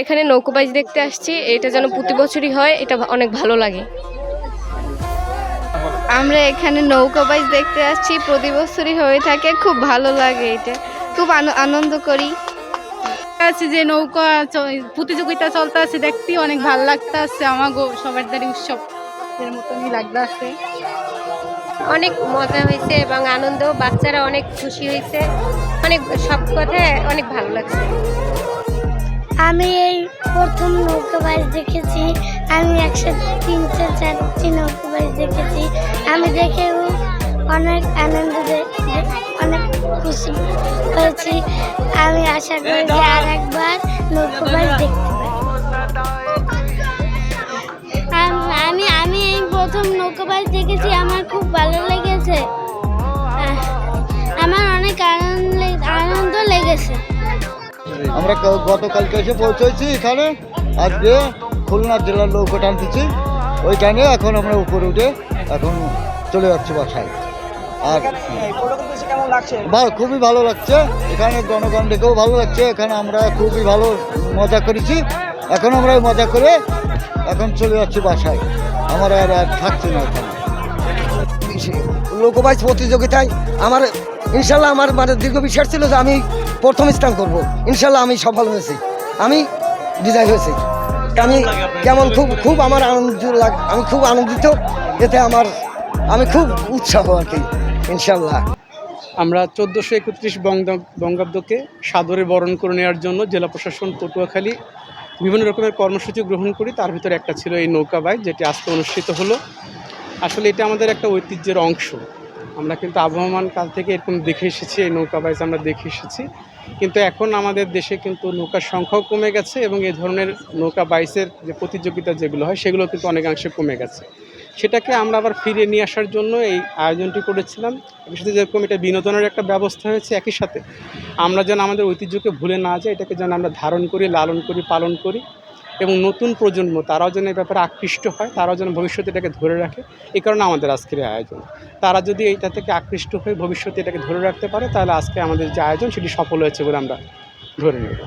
এখানে নৌকোবাইজ দেখতে আসছি এটা যেন প্রতি বছরই হয় এটা অনেক ভালো লাগে। আমরা এখানে নৌকাবাইজ দেখতে আসছি প্রতি বছরই হয়ে থাকে খুব ভালো লাগে এটা খুব আন- আনন্দ করি। আছে যে নৌকা চ- প্রতিযোগিতা চলতে আছে দেখতে অনেক ভালো লাগতে আছে আমাগো সবার দ্বারা উৎসব এর মতনই লাগতে আছে অনেক মজা হয়েছে এবং আনন্দ বাচ্চারা অনেক খুশি হয়েছে অনেক সব কথায় অনেক ভালো লাগছে। আমি এই প্রথম নৌকাবাজ দেখেছি। আমি একসাথে তিনটে চারটি নৌকাবাজ দেখেছি। আমি দেখে অনেক আনন্দ অনেক খুশি হয়েছি। আমি আশা করি যে আর একবার নৌকাবাজ দেখতে আমি আমি এই প্রথম নৌকাবাজ দেখেছি। আমার খুব ভালো লেগেছে। আমরা গতকালকে এসে পৌঁছেছি এখানে। আজকে খুলনা জেলার নৌকো টানতেছি। ওই টানে এখন আমরা উপরে উঠে এখন চলে যাচ্ছি বাসায়। আর বা, খুবই ভালো লাগছে। এখানে জনগণ দেখেও ভালো লাগছে। এখানে আমরা খুবই ভালো মজা করেছি। এখন আমরা মজা করে এখন চলে যাচ্ছি বাসায়। আমার আর আর থাকছে না এখানে। লোকবাইজ প্রতিযোগিতায় আমার, ইনশাল্লাহ আমার মানে দীর্ঘ বিশ্বাস ছিল যে আমি প্রথম স্থান করব। ইনশাল্লাহ আমি সফল হয়েছি। আমি বিজয় হয়েছি। আমি কেমন খুব খুব আমার আনন্দ লাগ আমি খুব আনন্দিত। এতে আমার, আমি খুব উৎসাহ আর কি, ইনশাল্লাহ। আমরা চোদ্দোশো একত্রিশ বঙ্গাব্দকে সাদরে বরণ করে নেওয়ার জন্য জেলা প্রশাসন পটুয়াখালী বিভিন্ন রকমের কর্মসূচি গ্রহণ করি। তার ভিতরে একটা ছিল এই নৌকা বাইক যেটি আজকে অনুষ্ঠিত হলো। আসলে এটা আমাদের একটা ঐতিহ্যের অংশ। আমরা কিন্তু আবহমান কাল থেকে এরকম দেখে এসেছি, এই নৌকা বাইজ আমরা দেখে এসেছি। কিন্তু এখন আমাদের দেশে কিন্তু নৌকার সংখ্যাও কমে গেছে এবং এই ধরনের নৌকা বাইসের যে প্রতিযোগিতা যেগুলো হয়, সেগুলো কিন্তু অনেকাংশে কমে গেছে। সেটাকে আমরা আবার ফিরিয়ে নিয়ে আসার জন্য এই আয়োজনটি করেছিলাম। একই সাথে যেরকম এটা বিনোদনের একটা ব্যবস্থা হয়েছে, একই সাথে আমরা যেন আমাদের ঐতিহ্যকে ভুলে না যাই, এটাকে যেন আমরা ধারণ করি, লালন করি, পালন করি। এবং নতুন প্রজন্ম, তারাও যেন এই ব্যাপারে আকৃষ্ট হয়, তারাও যেন ভবিষ্যতে এটাকে ধরে রাখে। এই কারণে আমাদের আজকের আয়োজন। তারা যদি এইটা থেকে আকৃষ্ট হয়ে ভবিষ্যতে এটাকে ধরে রাখতে পারে, তাহলে আজকে আমাদের যে আয়োজন, সেটি সফল হয়েছে বলে আমরা ধরে নেব।